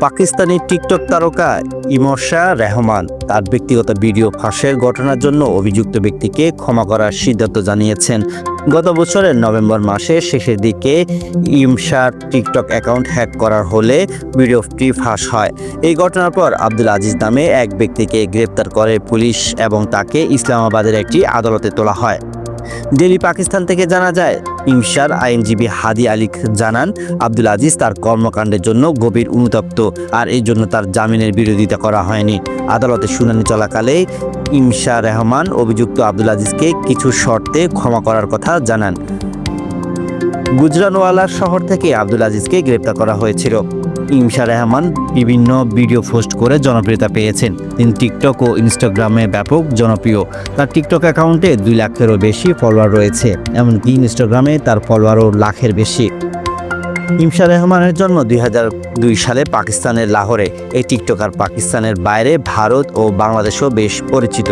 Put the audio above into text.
Pakistani TikTok তারকা ইমর্শা রেহমান তার ব্যক্তিগত ভিডিও ফাঁসের ঘটনার জন্য অভিযুক্ত ব্যক্তিকে ক্ষমা করার সিদ্ধান্ত জানিয়েছেন। গত বছরের নভেম্বর মাসের শেষের দিকে ইমশার টিকটক অ্যাকাউন্ট হ্যাক করার হলে ভিডিওটি ফাঁস হয়। এই ঘটনার পর আব্দুল আজিজ নামে এক ব্যক্তিকে গ্রেপ্তার করে পুলিশ এবং তাকে ইসলামাবাদের একটি আদালতে তোলা হয়। দিল্লি, পাকিস্তান থেকে জানা যায়, ইমশার আইনজীবী হাদি আলী জানান, আব্দুল আজিজ তার কর্মকাণ্ডের জন্য গভীর অনুতপ্ত আর এই জন্য তার জামিনের বিরোধিতা করা হয়নি। আদালতে শুনানি চলাকালে ইমশা রহমান অভিযুক্ত আব্দুল আজিজকে কিছু শর্তে ক্ষমা করার কথা জানান। গুজরানওয়ালা শহর থেকে আব্দুল আজিজকে গ্রেপ্তার করা হয়েছিল। ইমশা রেহমান বিভিন্ন ভিডিও পোস্ট করে জনপ্রিয়তা পেয়েছেন। তিনি টিকটক ও ইনস্টাগ্রামে ব্যাপক জনপ্রিয়। তার টিকটক অ্যাকাউন্টে দুই লাখেরও বেশি ফলোয়ার রয়েছে, এমনকি ইনস্টাগ্রামে তার ফলোয়ারও লাখের বেশি। ইমশা রহমানের জন্ম দুই দুই সালে পাকিস্তানের লাহোরে। এই টিকটকার পাকিস্তানের বাইরে ভারত ও বাংলাদেশেও বেশ পরিচিত।